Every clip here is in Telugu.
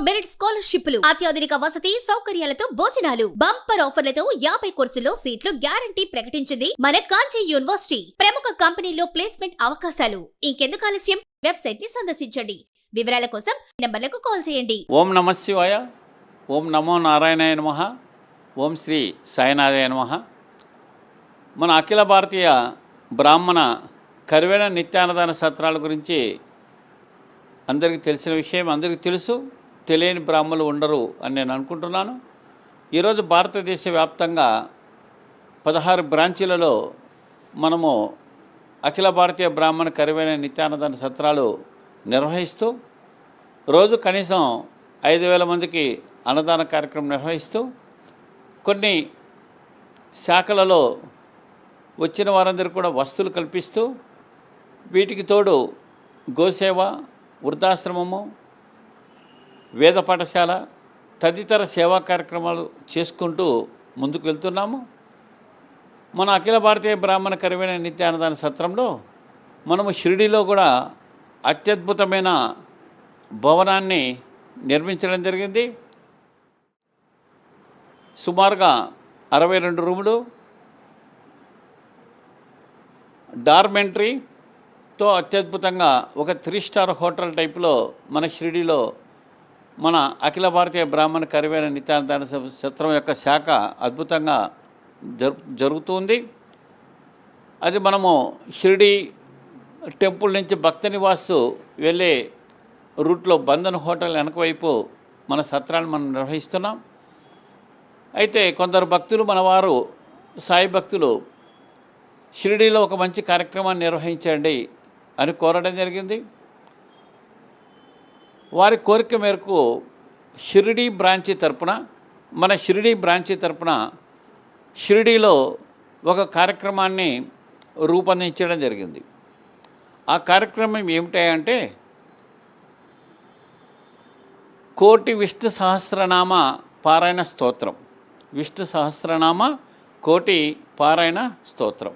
మెరిట్ స్కాలర్షిప్లు అత్యాధునిక వసతి సౌకర్యాలతో భోజనాలు బంపర్ ఆఫర్లతో యాభై కోర్సుల్లో సీట్లు గ్యారంటీ ప్రకటించింది మన కాంచీ యూనివర్సిటీ. ప్రముఖ కంపెనీలో ప్లేస్మెంట్ అవకాశాలు. ఇంకెందుకు ఆలస్యం? వెబ్సైట్ని సందర్శించండి. వివరాల కోసం నెంబర్లకు కాల్ చేయండి. ఓం నమ శివాయ. ఓం నమో నారాయణాయ నమ. ఓం శ్రీ సాయినాథాయ నమ. మన అఖిల భారతీయ బ్రాహ్మణ కరువైన నిత్యానదాన సత్రాల గురించి అందరికీ తెలిసిన విషయం అందరికీ తెలుసు. తెలియని బ్రాహ్మలు ఉండరు అని నేను అనుకుంటున్నాను. ఈరోజు భారతదేశ వ్యాప్తంగా పదహారు బ్రాంచీలలో మనము అఖిల భారతీయ బ్రాహ్మణ కరువైన నిత్యానందన సత్రాలు నిర్వహిస్తూ రోజు కనీసం ఐదు వేల మందికి అన్నదాన కార్యక్రమం నిర్వహిస్తూ కొన్ని శాఖలలో వచ్చిన వారందరికీ కూడా వస్తువులు కల్పిస్తూ వీటికి తోడు గోసేవ వృద్ధాశ్రమము వేద పాఠశాల తదితర సేవా కార్యక్రమాలు చేసుకుంటూ ముందుకు వెళ్తున్నాము. మన అఖిల భారతీయ బ్రాహ్మణ కరువైన నిత్యానందాన సత్రంలో మనము షిరిడిలో కూడా అత్యద్భుతమైన భవనాన్ని నిర్మించడం జరిగింది. సుమారుగా అరవై రెండు రూములు డార్మెంటరీతో అత్యద్భుతంగా ఒక త్రీ స్టార్ హోటల్ టైప్లో మన షిరిడీలో మన అఖిల భారతీయ బ్రాహ్మణ కరివేన నిత్యానందాన సత్రం యొక్క శాఖ అద్భుతంగా జరు జరుగుతుంది. అది మనము షిరిడి టెంపుల్ నుంచి భక్త నివాసు వెళ్ళే రూట్లో బంధన్ హోటల్ వెనకవైపు మన సత్రాన్ని మనం నిర్వహిస్తున్నాం. అయితే కొందరు భక్తులు మనవారు సాయి భక్తులు షిరిడీలో ఒక మంచి కార్యక్రమాన్ని నిర్వహించండి అని కోరడం జరిగింది. వారి కోరిక మేరకు షిరిడీ బ్రాంచీ తరపున మన షిరిడీ బ్రాంచీ తరపున షిరిడీలో ఒక కార్యక్రమాన్ని రూపొందించడం జరిగింది. ఆ కార్యక్రమం ఏమిటంటే కోటి విష్ణు సహస్రనామ పారాయణ స్తోత్రం. విష్ణు సహస్రనామ కోటి పారాయణ స్తోత్రం.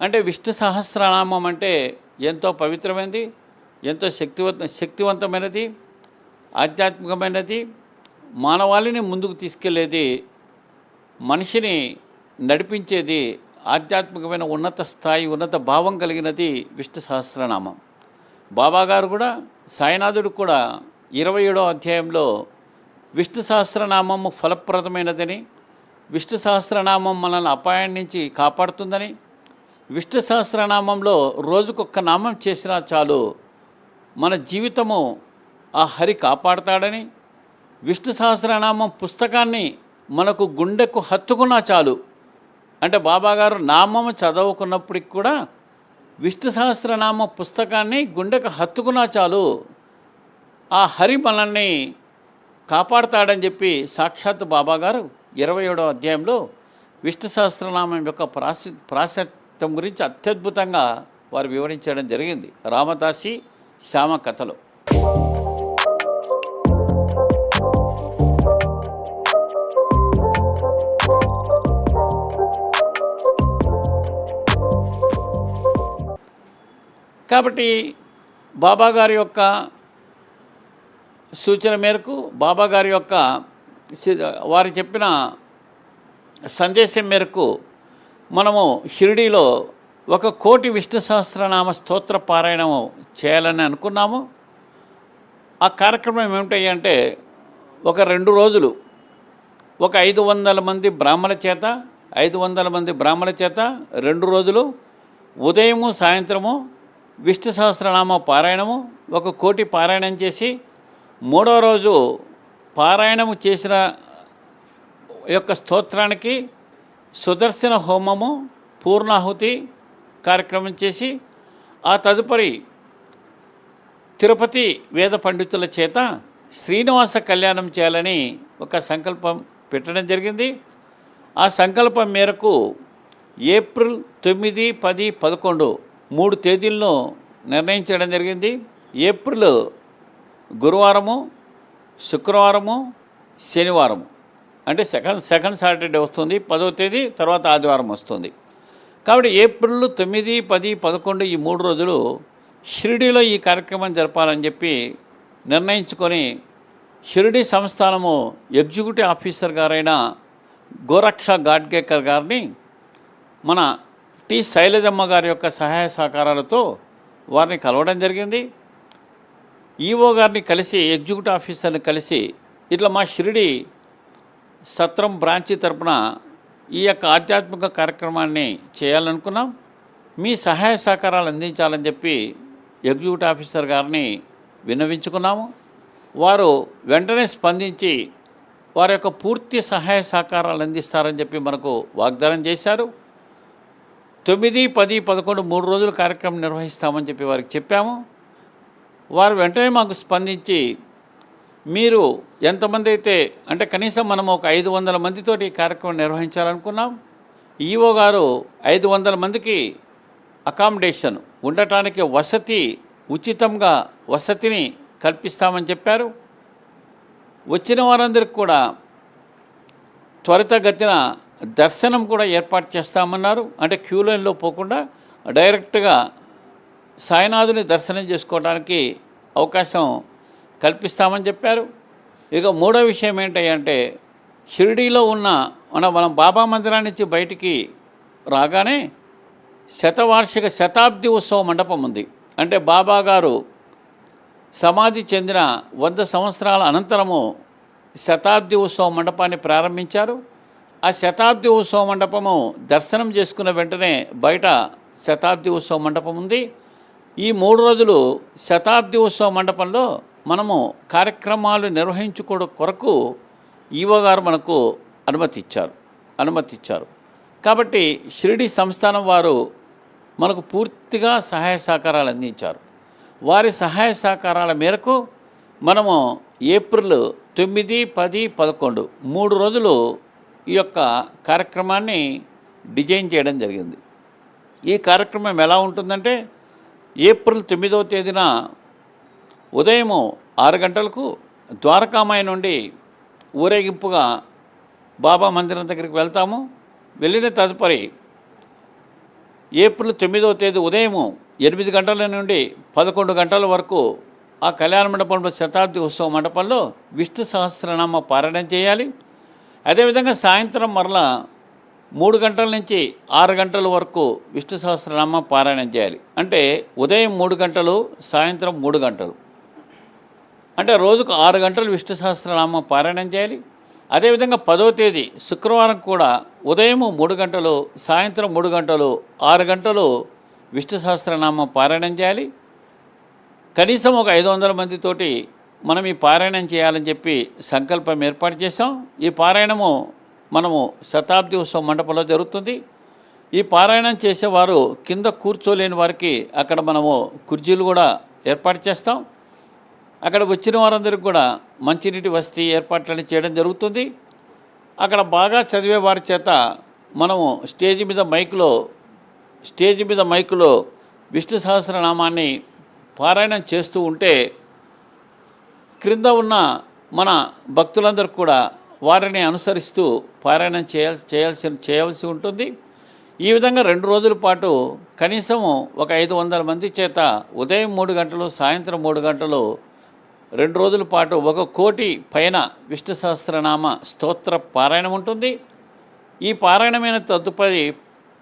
అంటే విష్ణు సహస్రనామం అంటే ఎంతో పవిత్రమైనది ఎంతో శక్తివంత శక్తివంతమైనది ఆధ్యాత్మికమైనది మానవాళిని ముందుకు తీసుకెళ్ళేది మనిషిని నడిపించేది ఆధ్యాత్మికమైన ఉన్నత స్థాయి ఉన్నత భావం కలిగినది విష్ణు సహస్రనామం. బాబాగారు కూడా సాయినాథుడు కూడా ఇరవై ఏడో అధ్యాయంలో విష్ణు సహస్రనామము ఫలప్రదమైనదని విష్ణు సహస్రనామం మనల్ని అపాయం నుంచి కాపాడుతుందని విష్ణు సహస్రనామంలో రోజుకొక్క నామం చేసినా చాలు మన జీవితము ఆ హరి కాపాడతాడని విష్ణు సహస్రనామం పుస్తకాన్ని మనకు గుండెకు హత్తుకున్నా చాలు. అంటే బాబాగారు నామము చదువుకున్నప్పటికి కూడా విష్ణు సహస్రనామ పుస్తకాన్ని గుండెకు హత్తుకున్నా చాలు. ఆ హరి మనల్ని కాపాడతాడని చెప్పి సాక్షాత్ బాబాగారు ఇరవై ఏడో అధ్యాయంలో విష్ణు సహస్రనామం యొక్క ప్రాసి ప్రాశస్త్యం గురించి అత్యద్భుతంగా వారు వివరించడం జరిగింది. రామదాసి శ్యామ కథలో. కాబట్టి బాబా గారి యొక్క సూచన మేరకు బాబా గారి యొక్క వారు చెప్పిన సందేశం మేరకు మనము షిరిడీలో ఒక కోటి విష్ణు సహస్రనామ స్తోత్ర పారాయణము చేయాలని అనుకున్నాము. ఆ కార్యక్రమం ఏమిటంటే ఒక రెండు రోజులు ఒక ఐదు వందల మంది బ్రాహ్మణ చేత ఐదు వందల మంది బ్రాహ్మణ చేత రెండు రోజులు ఉదయము సాయంత్రము విష్ణు సహస్రనామ పారాయణము ఒక కోటి పారాయణం చేసి మూడో రోజు పారాయణము చేసిన యొక్క స్తోత్రానికి సుదర్శన హోమము పూర్ణాహుతి కార్యక్రమం చేసి ఆ తదుపరి తిరుపతి వేద పండితుల చేత శ్రీనివాస కళ్యాణం చేయాలని ఒక సంకల్పం పెట్టడం జరిగింది. ఆ సంకల్పం మేరకు ఏప్రిల్ తొమ్మిది పది పదకొండు మూడు తేదీలను నిర్ణయించడం జరిగింది. ఏప్రిల్ గురువారము శుక్రవారము శనివారము. అంటే సెకండ్ సెకండ్ సాటర్డే వస్తుంది పదవ తేదీ తర్వాత ఆదివారం వస్తుంది. కాబట్టి ఏప్రిల్ తొమ్మిది పది పదకొండు ఈ మూడు రోజులు షిరిడీలో ఈ కార్యక్రమం జరపాలని చెప్పి నిర్ణయించుకొని షిరిడి సంస్థానము ఎగ్జిక్యూటివ్ ఆఫీసర్ గారైన గోరక్ష గాడ్గేకర్ గారిని మన టి శైలజమ్మ గారి యొక్క సహాయ సహకారాలతో వారిని కలవడం జరిగింది. ఈఓ గారిని కలిసి ఎగ్జిక్యూటివ్ ఆఫీసర్ని కలిసి ఇట్లా మా షిరిడి సత్రం బ్రాంచి తరపున ఈ యొక్క ఆధ్యాత్మిక కార్యక్రమాన్ని చేయాలనుకున్నాం. మీ సహాయ సహకారాలు అందించాలని చెప్పి ఎగ్జిక్యూటివ్ ఆఫీసర్ గారిని విన్నవించుకున్నాము. వారు వెంటనే స్పందించి వారి యొక్క పూర్తి సహాయ సహకారాలు అందిస్తారని చెప్పి మనకు వాగ్దానం చేశారు. తొమ్మిది పది పదకొండు మూడు రోజులు కార్యక్రమం నిర్వహిస్తామని చెప్పి వారికి చెప్పాము. వారు వెంటనే మాకు స్పందించి మీరు ఎంతమంది అయితే అంటే కనీసం మనం ఒక ఐదు వందల మందితోటి ఈ కార్యక్రమం నిర్వహించాలనుకున్నాం. ఈఓ గారు ఐదు వందల మందికి అకామిడేషన్ ఉండటానికి వసతి ఉచితంగా వసతిని కల్పిస్తామని చెప్పారు. వచ్చిన వారందరికి కూడా త్వరితగతిన దర్శనం కూడా ఏర్పాటు చేస్తామన్నారు. అంటే క్యూ లైన్లో పోకుండా డైరెక్ట్గా సాయినాథుని దర్శనం చేసుకోవడానికి అవకాశం కల్పిస్తామని చెప్పారు. ఇక మూడో విషయం ఏంటంటే షిరిడీలో ఉన్న మన మనం బాబా మందిరం నుంచి బయటికి రాగానే శతవార్షిక శతాబ్ది ఉత్సవ మండపం ఉంది. అంటే బాబా గారు సమాధి చెందిన వంద సంవత్సరాల అనంతరము శతాబ్ది ఉత్సవ మండపాన్ని ప్రారంభించారు. ఆ శతాబ్ది ఉత్సవ మండపము దర్శనం చేసుకున్న వెంటనే బయట శతాబ్ది ఉత్సవ మండపం ఉంది. ఈ మూడు రోజులు శతాబ్ది ఉత్సవ మండపంలో మనము కార్యక్రమాలు నిర్వహించుకోవడం కొరకు ఈవో గారు మనకు అనుమతి ఇచ్చారు అనుమతి ఇచ్చారు కాబట్టి షిరిడి సంస్థానం వారు మనకు పూర్తిగా సహాయ సహకారాలు అందించారు. వారి సహాయ సహకారాల మేరకు మనము ఏప్రిల్ తొమ్మిది పది పదకొండు మూడు రోజులు ఈ యొక్క కార్యక్రమాన్ని డిజైన్ చేయడం జరిగింది. ఈ కార్యక్రమం ఎలా ఉంటుందంటే ఏప్రిల్ తొమ్మిదవ తేదీన ఉదయము ఆరు గంటలకు ద్వారకామాయి నుండి ఊరేగింపుగా బాబా మందిరం దగ్గరికి వెళ్తాము. వెళ్ళిన తదుపరి ఏప్రిల్ తొమ్మిదవ తేదీ ఉదయము ఎనిమిది గంటల నుండి పదకొండు గంటల వరకు ఆ కళ్యాణ మండపంలో శతాబ్ది ఉత్సవ మండపంలో విష్ణు సహస్రనామ పారాయణం చేయాలి. అదేవిధంగా సాయంత్రం మరలా మూడు గంటల నుంచి ఆరు గంటల వరకు విష్ణు సహస్రనామ పారాయణం చేయాలి. అంటే ఉదయం మూడు గంటలు సాయంత్రం మూడు గంటలు. అంటే రోజుకు ఆరు గంటలు విష్ణు సహస్రనామ పారాయణం చేయాలి. అదేవిధంగా పదో తేదీ శుక్రవారం కూడా ఉదయం మూడు గంటలు సాయంత్రం మూడు గంటలు ఆరు గంటలు విష్ణు సహస్రనామ పారాయణం చేయాలి. కనీసం ఒక ఐదు వందల మందితోటి మనం ఈ పారాయణం చేయాలని చెప్పి సంకల్పం ఏర్పాటు చేసాం ఈ పారాయణము మనము శతాబ్ది ఉత్సవ మండపంలో జరుగుతుంది. ఈ పారాయణం చేసేవారు కింద కూర్చోలేని వారికి అక్కడ మనము కుర్జీలు కూడా ఏర్పాటు చేస్తాం. అక్కడ వచ్చిన వారందరికీ కూడా మంచినీటి వసతి ఏర్పాట్లని చేయడం జరుగుతుంది. అక్కడ బాగా చదివే వారి చేత మనము స్టేజ్ మీద మైకులో స్టేజ్ మీద మైకులో విష్ణు సహస్రనామాన్ని పారాయణం చేస్తూ ఉంటే క్రింద ఉన్న మన భక్తులందరూ కూడా వారిని అనుసరిస్తూ పారాయణం చేయాల్సి చేయాల్సి చేయవలసి ఉంటుంది. ఈ విధంగా రెండు రోజుల పాటు కనీసం ఒక ఐదు వందల మంది చేత ఉదయం మూడు గంటలు సాయంత్రం మూడు గంటలు రెండు రోజుల పాటు ఒక కోటి పైన విష్ణు సహస్రనామ స్తోత్ర పారాయణం ఉంటుంది. ఈ పారాయణమైన తదుపరి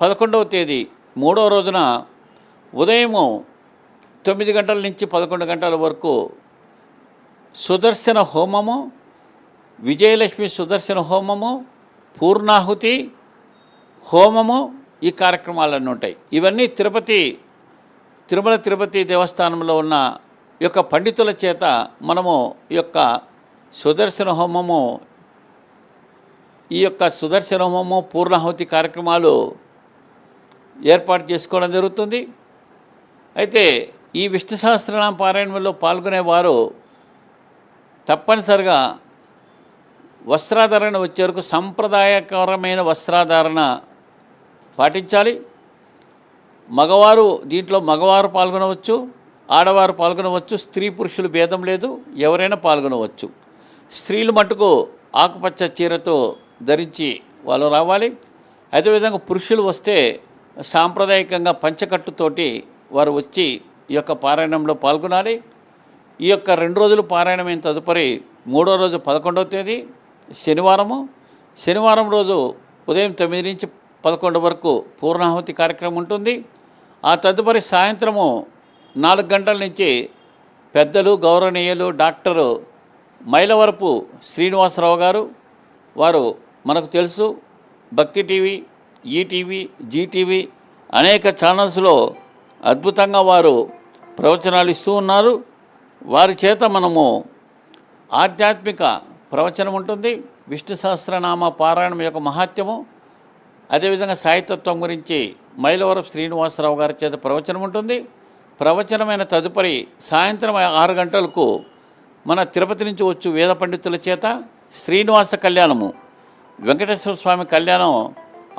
పదకొండవ తేదీ మూడవ రోజున ఉదయము తొమ్మిది గంటల నుంచి పదకొండు గంటల వరకు సుదర్శన హోమము విజయలక్ష్మి సుదర్శన హోమము పూర్ణాహుతి హోమము ఈ కార్యక్రమాలన్నీ ఉంటాయి. ఇవన్నీ తిరుపతి తిరుమల తిరుపతి దేవస్థానంలో ఉన్న యొక్క పండితుల చేత మనము ఈ యొక్క సుదర్శన హోమము ఈ యొక్క సుదర్శన హోమము పూర్ణాహుతి కార్యక్రమాలు ఏర్పాటు చేసుకోవడం జరుగుతుంది. అయితే ఈ విష్ణు సహస్రనామ పారాయణంలో పాల్గొనేవారు తప్పనిసరిగా వస్త్రాధారణ వచ్చే వరకు సంప్రదాయకరమైన వస్త్రాధారణ పాటించాలి. మగవారు దీంట్లో మగవారు పాల్గొనవచ్చు ఆడవారు పాల్గొనవచ్చు స్త్రీ పురుషులు భేదం లేదు ఎవరైనా పాల్గొనవచ్చు. స్త్రీలు మటుకు ఆకుపచ్చ చీరతో ధరించి వాళ్ళు రావాలి. అదేవిధంగా పురుషులు వస్తే సాంప్రదాయకంగా పంచకట్టుతోటి వారు వచ్చి ఈ యొక్క పారాయణంలో పాల్గొనాలి. ఈ యొక్క రెండు రోజులు పారాయణమైన తదుపరి మూడో రోజు పదకొండవ తేదీ శనివారము. శనివారం రోజు ఉదయం తొమ్మిది నుంచి పదకొండు వరకు పూర్ణాహుతి కార్యక్రమం ఉంటుంది. ఆ తదుపరి సాయంత్రము నాలుగు గంటల నుంచి పెద్దలు గౌరవనీయులు డాక్టరు మైలవరపు శ్రీనివాసరావు గారు వారు మనకు తెలుసు భక్తి టీవీ ఈటీవీ జీటీవీ అనేక ఛానల్స్లో అద్భుతంగా వారు ప్రవచనాలు ఇస్తూ ఉన్నారు. వారి చేత మనము ఆధ్యాత్మిక ప్రవచనం ఉంటుంది విష్ణు సహస్రనామ పారాయణం యొక్క మహాత్యము అదేవిధంగా సాహిత్యత్వం గురించి మైలవరపు శ్రీనివాసరావు గారి చేత ప్రవచనం ఉంటుంది. ప్రవచనమైన తదుపరి సాయంత్రం ఆరు గంటలకు మన తిరుపతి నుంచి వచ్చు వేద పండితుల చేత శ్రీనివాస కళ్యాణము వెంకటేశ్వర స్వామి కళ్యాణం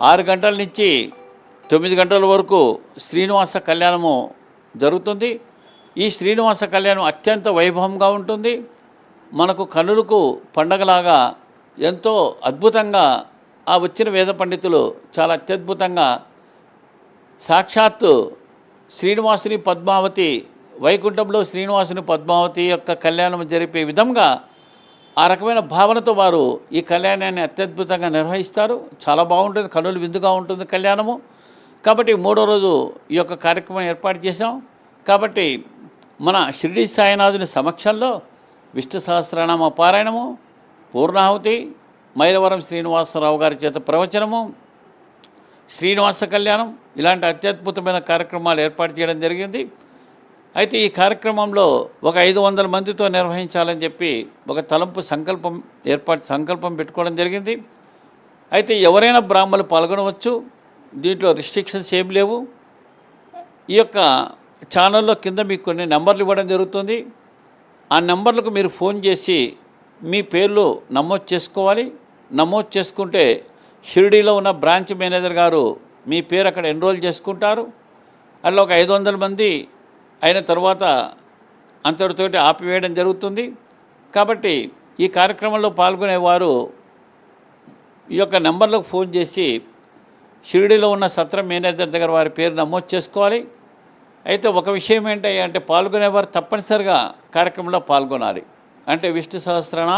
ఆరు గంటల నుంచి తొమ్మిది గంటల వరకు శ్రీనివాస కళ్యాణము జరుగుతుంది. ఈ శ్రీనివాస కళ్యాణం అత్యంత వైభవంగా ఉంటుంది. మనకు కనులకు పండగలాగా ఎంతో అద్భుతంగా ఆ వచ్చిన వేద పండితులు చాలా అత్యద్భుతంగా సాక్షాత్తు శ్రీనివాసుని పద్మావతి వైకుంఠంలో శ్రీనివాసుని పద్మావతి యొక్క కళ్యాణం జరిపే విధంగా ఆ రకమైన భావనతో వారు ఈ కళ్యాణాన్ని అత్యద్భుతంగా నిర్వహిస్తారు. చాలా బాగుంటుంది. కనులు విందుగా ఉంటుంది కళ్యాణము. కాబట్టి మూడో రోజు ఈ యొక్క కార్యక్రమం ఏర్పాటు చేశాం. కాబట్టి మన షిరిడి సాయినాథుని సమక్షంలో విష్ణు సహస్రనామ పారాయణము పూర్ణాహుతి మైలవరం శ్రీనివాసరావు గారి చేత ప్రవచనము శ్రీనివాస కళ్యాణం ఇలాంటి అత్యద్భుతమైన కార్యక్రమాలు ఏర్పాటు చేయడం జరిగింది. అయితే ఈ కార్యక్రమంలో ఒక ఐదు వందల మందితో నిర్వహించాలని చెప్పి ఒక తలంపు సంకల్పం ఏర్పాటు సంకల్పం పెట్టుకోవడం జరిగింది. అయితే ఎవరైనా బ్రాహ్మణులు పాల్గొనవచ్చు దీంట్లో రిస్ట్రిక్షన్స్ ఏం లేవు. ఈ యొక్క ఛానల్లో కింద మీకు కొన్ని నెంబర్లు ఇవ్వడం జరుగుతుంది. ఆ నెంబర్లకు మీరు ఫోన్ చేసి మీ పేర్లు నమోదు చేసుకోవాలి. నమోదు చేసుకుంటే షిరిడీలో ఉన్న బ్రాంచ్ మేనేజర్ గారు మీ పేరు అక్కడ ఎన్రోల్ చేసుకుంటారు. అట్లా ఒక ఐదు వందల మంది అయిన తర్వాత అంతటితోటి ఆపివేయడం జరుగుతుంది. కాబట్టి ఈ కార్యక్రమంలో పాల్గొనేవారు ఈ యొక్క నెంబర్లకు ఫోన్ చేసి షిరిడీలో ఉన్న సత్రం మేనేజర్ దగ్గర వారి పేరు నమోదు చేసుకోవాలి. అయితే ఒక విషయం ఏంటి అంటే పాల్గొనేవారు తప్పనిసరిగా కార్యక్రమంలో పాల్గొనాలి. అంటే విష్ణు సహస్రన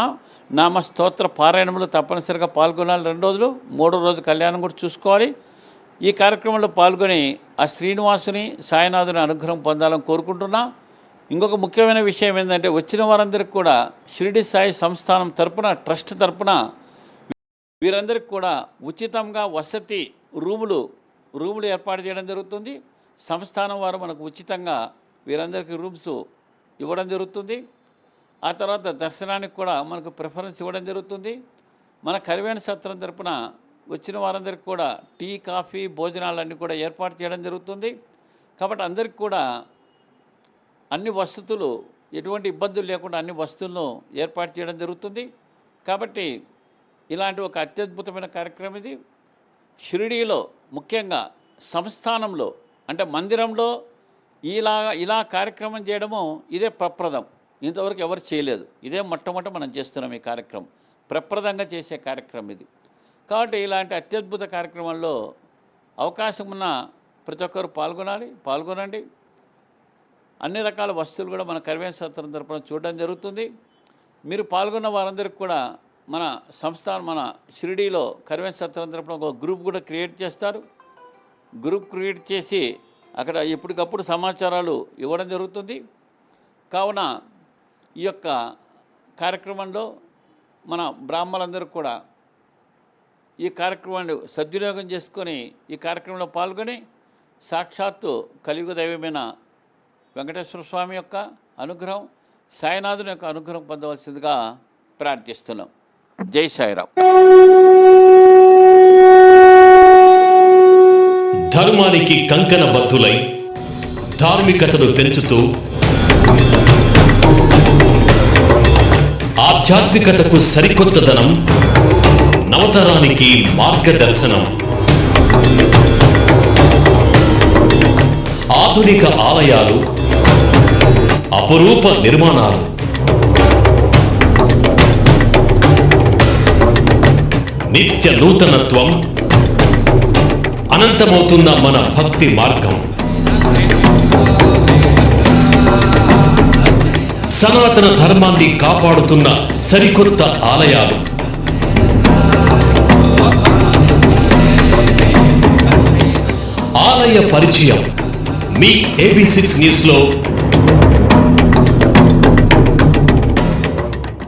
నామ స్తోత్ర పారాయణంలో తప్పనిసరిగా పాల్గొనాలి. రెండు రోజులు మూడో రోజు కళ్యాణం కూడా చూసుకోవాలి. ఈ కార్యక్రమంలో పాల్గొని ఆ శ్రీనివాసుని సాయినాథుని అనుగ్రహం పొందాలని కోరుకుంటున్నా. ఇంకొక ముఖ్యమైన విషయం ఏంటంటే వచ్చిన వారందరికీ కూడా షిరిడి సాయి సంస్థానం తరపున ట్రస్ట్ తరపున వీరందరికీ కూడా ఉచితంగా వసతి రూములు రూములు ఏర్పాటు చేయడం జరుగుతుంది. సంస్థానం వారు మనకు ఉచితంగా వీరందరికీ రూమ్స్ ఇవ్వడం జరుగుతుంది. ఆ తర్వాత దర్శనానికి కూడా మనకు ప్రిఫరెన్స్ ఇవ్వడం జరుగుతుంది. మన కరివేణ సత్రం తరపున వచ్చిన వారందరికీ కూడా టీ కాఫీ భోజనాలన్నీ కూడా ఏర్పాటు చేయడం జరుగుతుంది. కాబట్టి అందరికీ కూడా అన్ని వసతులు ఎటువంటి ఇబ్బందులు లేకుండా అన్ని వస్తువులను ఏర్పాటు చేయడం జరుగుతుంది. కాబట్టి ఇలాంటి ఒక అత్యద్భుతమైన కార్యక్రమం ఇది. షిరిడీలో ముఖ్యంగా సంస్థానంలో అంటే మందిరంలో ఇలా ఇలా కార్యక్రమం చేయడము ఇదే ప్రప్రదం. ఇంతవరకు ఎవరు చేయలేదు. ఇదే మొట్టమొదటి మనం చేస్తున్నాం ఈ కార్యక్రమం. ప్రప్రదంగా చేసే కార్యక్రమం ఇది. కాబట్టి ఇలాంటి అత్యద్భుత కార్యక్రమంలో అవకాశం ఉన్న ప్రతి ఒక్కరు పాల్గొనాలి పాల్గొనండి. అన్ని రకాల వస్తువులు కూడా మన కరివేం సత్రం తరపున చూడడం జరుగుతుంది. మీరు పాల్గొన్న వారందరికీ కూడా మన సంస్థ మన షిరిడీలో కరివేం సత్రం తరపున ఒక గ్రూప్ కూడా క్రియేట్ చేస్తారు. గ్రూప్ క్రియేట్ చేసి అక్కడ ఎప్పటికప్పుడు సమాచారాలు ఇవ్వడం జరుగుతుంది. కావున ఈ యొక్క కార్యక్రమంలో మన బ్రాహ్మణులందరూ కూడా ఈ కార్యక్రమాన్ని సద్వినియోగం చేసుకొని ఈ కార్యక్రమంలో పాల్గొని సాక్షాత్తు కలియుగ దైవమైన వెంకటేశ్వర స్వామి యొక్క అనుగ్రహం సాయినాథుని యొక్క అనుగ్రహం పొందవలసిందిగా ప్రార్థిస్తున్నాం. జై సాయిరామ్. ధర్మానికి కంకణ బద్ధులై ధార్మికతను పెంచుతూ ఆధ్యాత్మికతకు సరికొత్తదనం నవతరానికి మార్గదర్శనం. ఆధునిక ఆలయాలు అపురూప నిర్మాణాలు. నిత్య నూతనత్వం అనంతమవుతున్న మన భక్తి మార్గం. సనాతన ధర్మాన్ని కాపాడుతున్న సరికొత్త ఆలయాలు. ఆలయ పరిచయం మీ ఏబీ సిక్స్ న్యూస్లో